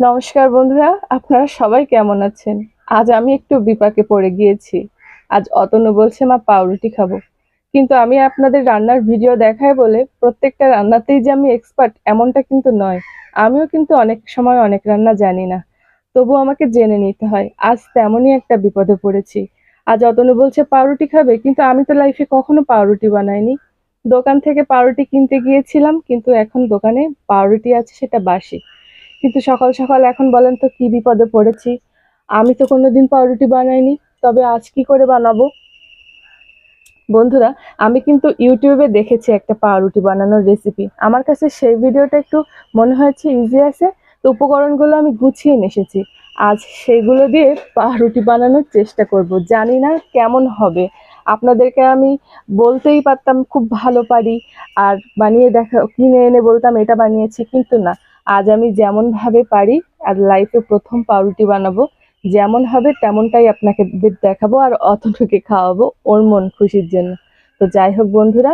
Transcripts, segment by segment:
নমস্কার বন্ধুরা, আপনারা সবাই কেমন আছেন? আজ আমি একটু বিপাকে পড়ে গিয়েছি। আজ অতনু বলছে, মা, পাউরুটি খাব। কিন্তু আমি আপনাদের রান্নার ভিডিও দেখাই বলে প্রত্যেকটা রান্নাতেই যে আমি এক্সপার্ট এমনটা কিন্তু নয়। আমিও কিন্তু অনেক সময় অনেক রান্না জানি না। তবু আমাকে জেনে নিতে হয়, আজ তেমনই একটা বিপদে পড়েছি। আজ অতনু বলছে, পাউরুটি খাবে? কিন্তু আমি তো লাইফে কখনো পাউরুটি বানাইনি। দোকান থেকে পাউরুটি কিনতে গিয়েছিলাম, কিন্তু এখন দোকানে পাউরুটি আছে, সেটা বাসি। কিন্তু সকাল সকাল এখন বলেন তো কি বিপদে পড়েছি। আমি তো কোনোদিন পাউরুটি বানাইনি, তবে আজ কি করে বানাবো? বন্ধুরা, আমি কিন্তু ইউটিউবে দেখেছি একটা পাউরুটি বানানোর রেসিপি আমার কাছে সেই ভিডিওটা একটু মনে হয়েছে ইজি আছে, তো উপকরণগুলো আমি গুছিয়ে এসেছি। আজ সেগুলো দিয়ে পাউরুটি বানানোর চেষ্টা করব। জানি না কেমন হবে। আপনাদেরকে আমি বলতেই পারতাম খুব ভালো পারি, আর বানিয়ে দেখা কিনে এনে বলতাম এটা বানিয়েছি, কিন্তু না। আজ আমি যেমনভাবে পারি আর লাইফে প্রথম পাউরুটি বানাবো, যেমন হবে তেমনটাই আপনাকে দেখাবো আর অতটুকে খাওয়াবো ওর মন খুশির জন্য। তো যাই হোক বন্ধুরা,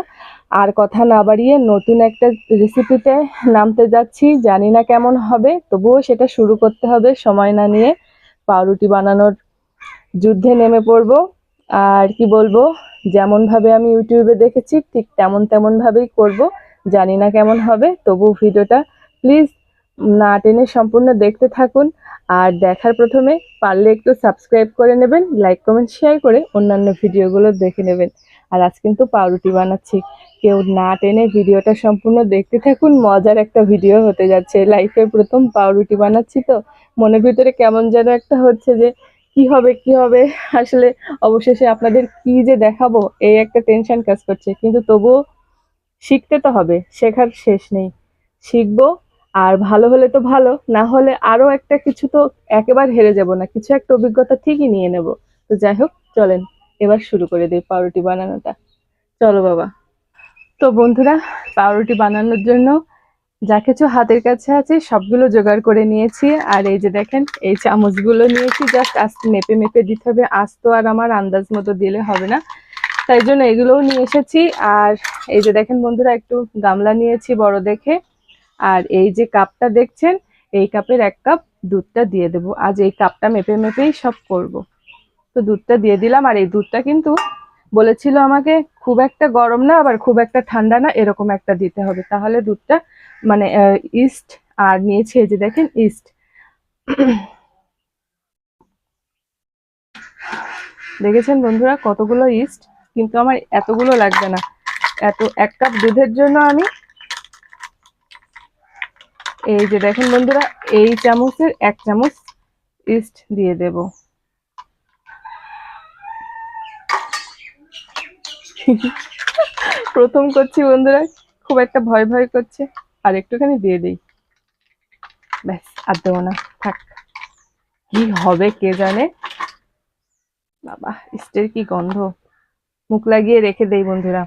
আর কথা না বাড়িয়ে নতুন একটা রেসিপিতে নামতে যাচ্ছি। জানি না কেমন হবে, তবুও সেটা শুরু করতে হবে সময় না নিয়ে। পাউরুটি বানানোর যুদ্ধে নেমে পড়ব। আর কি বলব, যেমনভাবে আমি ইউটিউবে দেখেছি, ঠিক তেমন তেমনভাবেই করব। জানি না কেমন হবে তবু ভিডিওটা প্লিজ না টেনে সম্পূর্ণ দেখতে থাকুন। আর দেখার প্রথমে পারলে একটু সাবস্ক্রাইব করে নেবেন লাইক কমেন্ট শেয়ার করে অন্যান্য ভিডিওগুলো দেখে নেবেন। আর আজ কিন্তু পাউরুটি বানাচ্ছি। কেউ না টেনে ভিডিওটা সম্পূর্ণ দেখতে থাকুন, মজার একটা ভিডিও হতে যাচ্ছে। লাইফে প্রথম পাউরুটি বানাচ্ছি তো, মনের ভিতরে কেমন যেন একটা হচ্ছে যে, কি হবে কি হবে? আসলে অবশেষে আপনাদের কি যে দেখাবো, এই একটা টেনশন কাজ করছে। কিন্তু তবুও শিখতে তো হবে, শেখার শেষ নেই। শিখব আর ভালো হলে তো ভালো, না হলে আরও একটা কিছু তো একেবারে হেরে যাব না, কিছু একটা অভিজ্ঞতা ঠিকই নিয়ে নেব। তো যাই হোক, চলেন, এবার শুরু করে দিই পাউরুটি বানানোটা। চলো বাবা। তো বন্ধুরা, পাউরুটি বানানোর জন্য যা কিছু হাতের কাছে আছে সবগুলো জোগাড় করে নিয়েছি। আর এই যে দেখেন, এই চামচগুলো নিয়েছি, জাস্ট আস্তে মেপে মেপে দিতে হবে, আস্ত আর আমার আন্দাজ মতো দিলে হবে না। তাই জন্য এগুলোও নিয়ে এসেছি। আর এই যে দেখেন বন্ধুরা, একটু গামলা নিয়েছি বড় দেখে। আর এই যে কাপটা দেখছেন, এই কাপের এক কাপ দুধটা দিয়ে দেবো। আজ এই কাপটা মেপে মেপেই সব করব। তো দুধটা দিয়ে দিলাম, আর এই দুধটা কিন্তু বলেছিল আমাকে, খুব একটা গরম না, আবার খুব একটা ঠান্ডা না, এরকম একটা দিতে হবে। তাহলে দুধটা মানে ইস্ট, আর নিয়েছি যে দেখেন, ইস্ট। দেখেছেন বন্ধুরা কতগুলো ইস্ট? কিন্তু আমার এতগুলো লাগবে না। এত, এক কাপ দুধের জন্য আমি এই যে দেখেন বন্ধুরা, এই চামচের এক চামচ ইস্ট দিয়ে দেব। প্রথম করছি বন্ধুরা, খুব একটা ভয় ভয় করছে। আর একটুখানি দিয়ে দিই। ব্যাস, আর দেবো না। থাক। কি হবে কে জানে? বাবা, ইস্টের কি গন্ধ। মুখ লাগিয়ে রেখে দেই বন্ধুরা।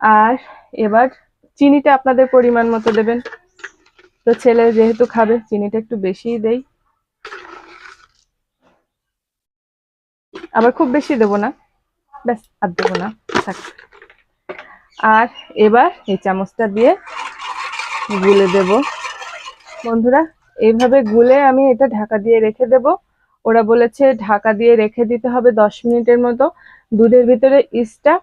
আর এবার চিনিটা আপনাদের পরিমাণ মতো দেবেন। তো ছেলে যেহেতু খাবে, চিনিটা একটু বেশিই দেই। আবার খুব বেশি দেবো না। ব্যাস, আর দেবো না। আর এবার এই চামচটা দিয়ে গুলে দেব। বন্ধুরা, এইভাবে গুলে আমি এটা ঢাকা দিয়ে রেখে দেব। ওরা বলেছে ঢাকা দিয়ে রেখে দিতে হবে দশ মিনিটের মতো। দুধের ভিতরে ইস্টটা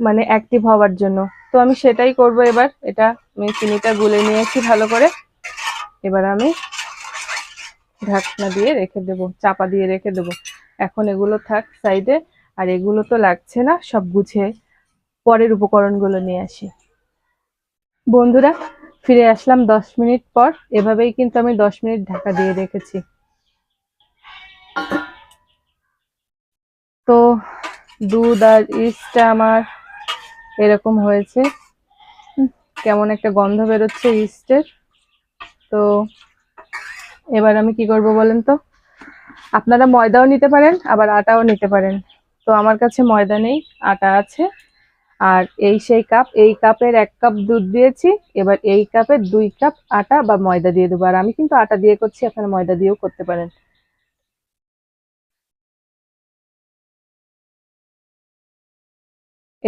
মানে অ্যাক্টিভ হওয়ার জন্য। তো আমি সেটাই করব এবার। এটা আমি চিনিটা গুলে নিয়েছি ভালো করে। এবার আমি ঢাকনা দিয়ে রেখে দেব, চাপা দিয়ে রেখে দেব। এখন এগুলো থাক সাইডে, আর এগুলো তো লাগছে না, সব গুছিয়ে পরের উপকরণগুলো নিয়ে আসি। বন্ধুরা, ফিরে আসলাম দশ মিনিট পর। এভাবেই কিন্তু আমি দশ মিনিট ঢাকা দিয়ে রেখেছি। তো দুধ আর ইস্টটা আমার এরকম হয়েছে। কেমন একটা গন্ধ বেরোচ্ছে ইস্টের। তো এবার আমি কি করব বলেন তো? আপনারা ময়দাও নিতে পারেন, আবার আটাও নিতে পারেন। তো আমার কাছে ময়দা নেই, আটা আছে। আর এই সেই কাপ, এই কাপের এক কাপ দুধ দিয়েছি। এবার এই কাপের দুই কাপ আটা বা ময়দা দিয়ে দেবো। আর আমি কিন্তু আটা দিয়ে করছি, আপনারা ময়দা দিয়েও করতে পারেন।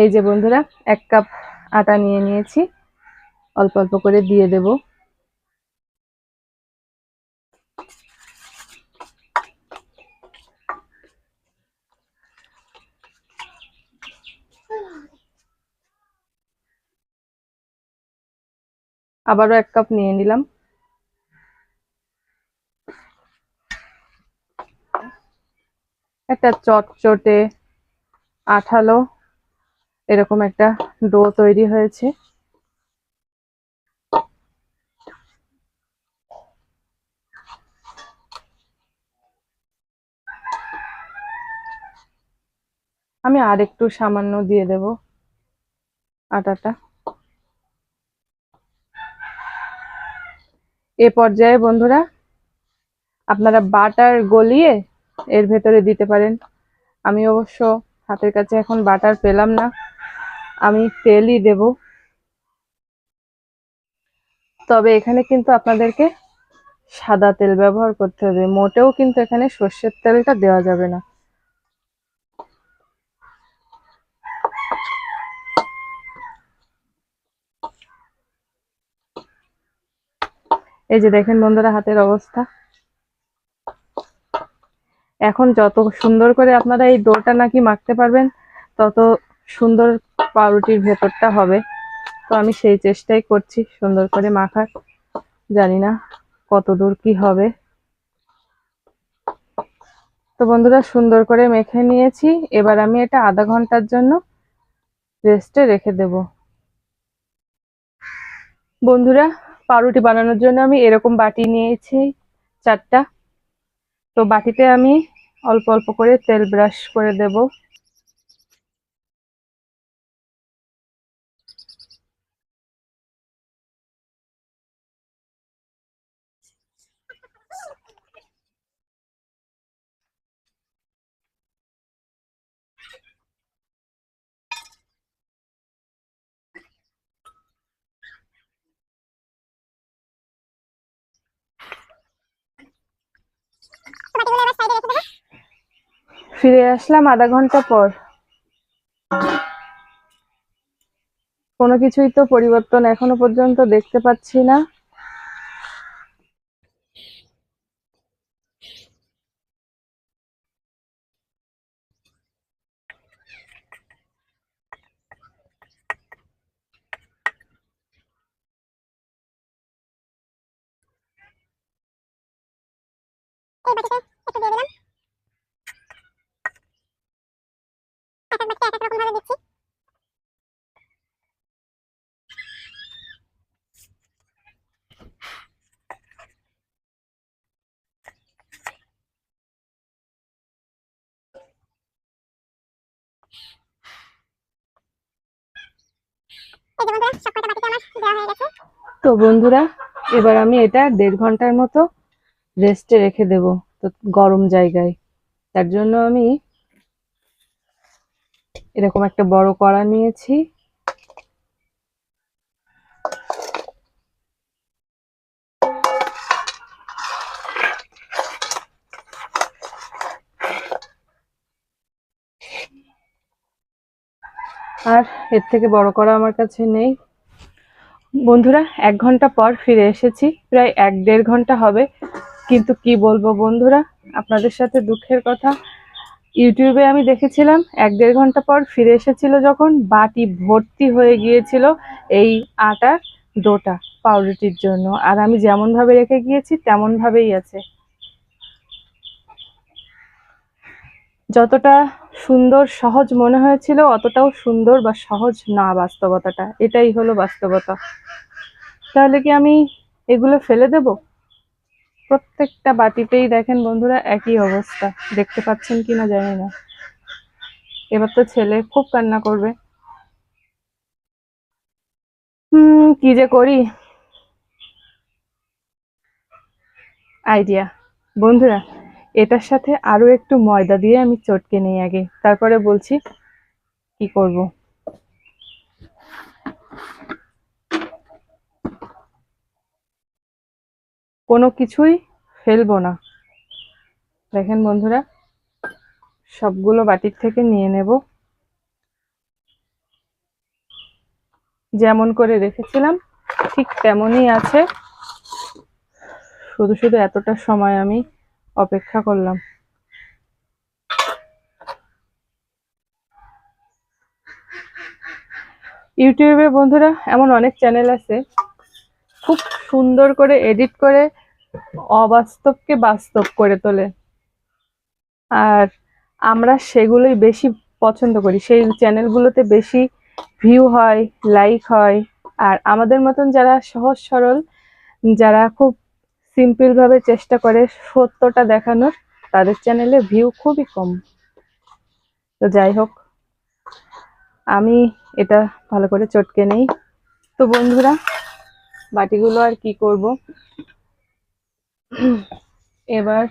এই যে বন্ধুরা, এক কাপ আটা নিয়ে নিয়েছি। অল্প অল্প করে দিয়ে দেব। আবারও এক কাপ নিয়ে নিলাম। একটা চটচটে আঠালো এরকম একটা ডো তৈরি হয়েছে। আমি আর একটু সামান্য দিয়ে দেব আটাটা। এ পর্যায়ে বন্ধুরা, আপনারা বাটার গলিয়ে এর ভেতরে দিতে পারেন। আমি অবশ্য হাতের কাছে এখন বাটার পেলাম না। আমি তেলই দেব। তবে এখানে কিন্তু আপনাদেরকে সাদা তেল ব্যবহার করতে হবে। মোটেও কিন্তু এখানে সর্ষের তেলটা দেওয়া যাবে না। এই যে দেখেন বন্ধুরা হাতের অবস্থা। এখন যত সুন্দর করে আপনারা এই ডোটা নাকি মাখতে পারবেন, তত সুন্দর পাউরুটির ভেতরটা হবে। তো আমি সেই চেষ্টাই করছি সুন্দর করে মাখার। জানি না কত দূর কি হবে। তো বন্ধুরা, সুন্দর করে মেখে নিয়েছি। এবার আমি এটা আধা ঘণ্টার জন্য রেস্টে রেখে দেব। বন্ধুরা, পাউরুটি বানানোর জন্য আমি এরকম বাটি নিয়েছি, চারটা। তো বাটিতে আমি অল্প অল্প করে তেল ব্রাশ করে দেব। ফিরে আসলাম আধা ঘণ্টা পর। কোনো কিছুই তো পরিবর্তন এখনও পর্যন্ত দেখতে পাচ্ছি না। এই বাটিতে একটু দিয়ে দিলাম এক এক বাটিতে এক এক রকম ভাবে দিচ্ছি এই যে বন্ধুরা সব কটা বাটিতে আমার দেওয়া হয়ে গেছে তো বন্ধুরা, এবার আমি এটা দেড় ঘণ্টার মতো রেস্টে রেখে দেব, তো গরম জায়গায়। তার জন্য আমি এরকম একটা বড় কড়া নিয়েছি। আর এর থেকে বড় করা আমার কাছে নেই। বন্ধুরা, এক ঘণ্টা পর ফিরে এসেছি। প্রায় এক দেড় ঘণ্টা হবে। কিন্তু কি বলব বন্ধুরা, আপনাদের সাথে দুঃখের কথা। ইউটিউবে আমি দেখেছিলাম, এক দেড় ঘণ্টা পর ফিরে এসেছিল যখন বাটি ভর্তি হয়ে গিয়েছিল এই আটার ডোটা পাউরুটির জন্য। আর আমি যেমনভাবে রেখে গিয়েছি, তেমনভাবেই আছে। যতটা সুন্দর, সহজ মনে হয়েছিল, অতটাও সুন্দর বা সহজ না বাস্তবতাটা। এটাই হলো বাস্তবতা। তাহলে কি আমি এগুলো ফেলে দেব? প্রত্যেকটা বাটিতেই দেখেন বন্ধুরা একই অবস্থা। দেখতে পাচ্ছেন কিনা জানি না। এবার তো ছেলে খুব কান্না করবে। হুম, কি যে করি? আইডিয়া। বন্ধুরা এটার সাথে আরও একটু ময়দা দিয়ে আমি চটকে নিই আগে। তারপরে বলছি কি করব। কোনো কিছুই ফেলব না। দেখেন বন্ধুরা, সবগুলো বাটির থেকে নিয়ে নেব। যেমন করে রেখেছিলাম, ঠিক তেমনই আছে। শুধু শুধু এতটা সময় আমি অপেক্ষা করলাম। ইউটিউবে বন্ধুরা এমন অনেক চ্যানেল আছে, খুব সুন্দর করে এডিট করে অবাস্তবকে বাস্তব করে তোলে। আর আমরা সেগুলোই বেশি পছন্দ করি। সেই চ্যানেলগুলোতে বেশি ভিউ হয় লাইক হয়। আর আমাদের মতন যারা সহজ সরল, যারা খুব সিম্পল ভাবে চেষ্টা করে সত্যটা দেখানোর। তাদের চ্যানেলে ভিউ খুবই কম। তো যাই হোক, আমি এটা ভালো করে চটকে নেই। তো বন্ধুরা, বাটিগুলো আর কি করব? এবার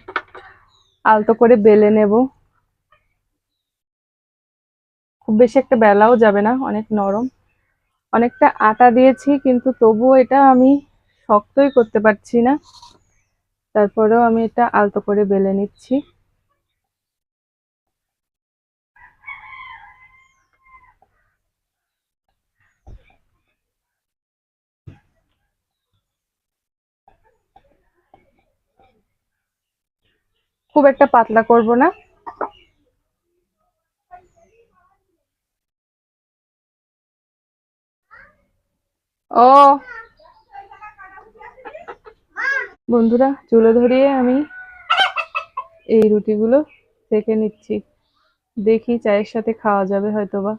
আলতো করে বেলে নেব। খুব বেশি একটা বেলাও যাবে না, অনেক নরম। অনেকটা আটা দিয়েছি, কিন্তু তবুও এটা আমি শক্তই করতে পারছি না। তারপরেও আমি এটা আলতো করে বেলে নিচ্ছি। খুব একটা পাতলা করব না। ও বন্ধুরা, চুলো ধরিয়ে আমি এই রুটিগুলো সেঁকে নিচ্ছি। দেখি চায়ের সাথে খাওয়া যাবে হয়তোবা।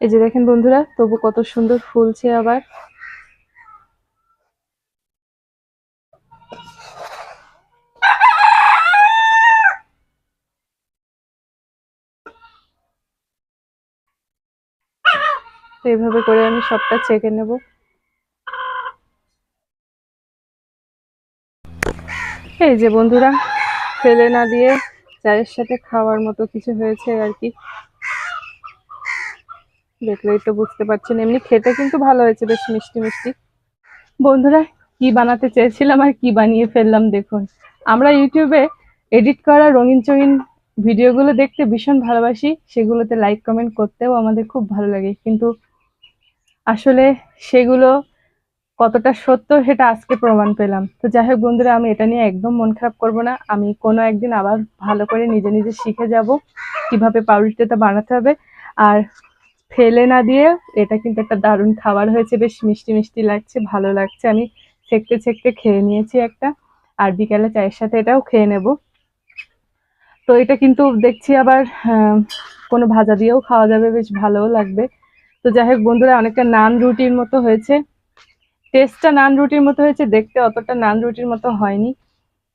এই যে দেখেন বন্ধুরা, তবু কত সুন্দর ফুলছে আবার। এইভাবে করে আমি সবটা ছেঁকে নেব। এই যে বন্ধুরা, ফেলে না দিয়ে চায়ের সাথে খাওয়ার মতো কিছু হয়েছে আর কি। দেখলেই তো বুঝতে পারছেন, এমনি খেতে কিন্তু ভালো হয়েছে, বেশ মিষ্টি মিষ্টি। বন্ধুরা, কি বানাতে চেয়েছিলাম আর কি বানিয়ে ফেললাম দেখুন। আমরা ইউটিউবে এডিট করা রঙিন চঙিন ভিডিওগুলো দেখতে ভীষণ ভালোবাসি, সেগুলোতে লাইক, কমেন্ট করতেও আমাদের খুব ভালো লাগে। কিন্তু আসলে সেগুলো কতটা সত্য সেটা আজকে প্রমাণ পেলাম। তো যাই হোক বন্ধুরা আমি এটা নিয়ে একদম মন খারাপ করব না। আমি কোনো একদিন আবার ভালো করে নিজে নিজে শিখে যাব কীভাবে পাউরুটিটা বানাতে হবে। আর ফেলে না দিয়ে এটা কিন্তু একটা দারুণ খাবার হয়েছে বেশ মিষ্টি মিষ্টি লাগছে ভালো লাগছে। আমি ছেঁকতে ছেঁকতে খেয়ে নিয়েছি একটা। আর বিকালে চায়ের সাথে এটাও খেয়ে নেব। তো এটা কিন্তু দেখছি আবার আহ, কোনো ভাজা দিয়েও খাওয়া যাবে বেশ ভালোও লাগবে। তো যাই হোক বন্ধুরা অনেকটা নান রুটির মতো হয়েছে। টেস্টটা নান রুটির মতো হয়েছে, দেখতে অতটা নান রুটির মতো হয়নি।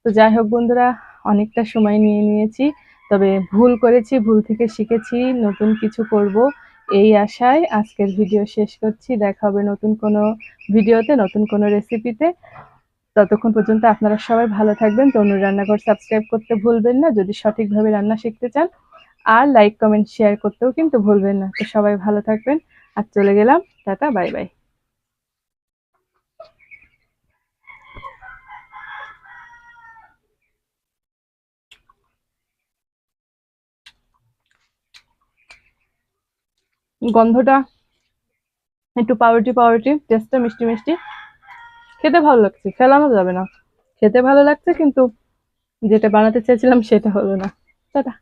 তো যাই হোক বন্ধুরা, অনেকটা সময় নিয়ে নিয়েছি, তবে ভুল করেছি, ভুল থেকে শিখেছি, নতুন কিছু করব এই আশায় আজকের ভিডিও শেষ করছি। দেখা হবে নতুন কোনো ভিডিওতে, নতুন কোনো রেসিপিতে ততক্ষণ পর্যন্ত আপনারা সবাই ভালো থাকবেন। তনুর রান্নাঘর সাবস্ক্রাইব করতে ভুলবেন না, যদি সঠিকভাবে রান্না শিখতে চান। আর লাইক কমেন্ট শেয়ার করতেও কিন্তু ভুলবেন না। তো সবাই ভালো থাকবেন। আর চলে গেলাম। টাটা বাই বাই গন্ধটা একটু পাউরুটি পাউরুটি টেস্টটা মিষ্টি মিষ্টি। খেতে ভালো লাগছে, ফেলানো যাবে না। খেতে ভালো লাগছে, কিন্তু যেটা বানাতে চেয়েছিলাম সেটা হলো না। টাটা।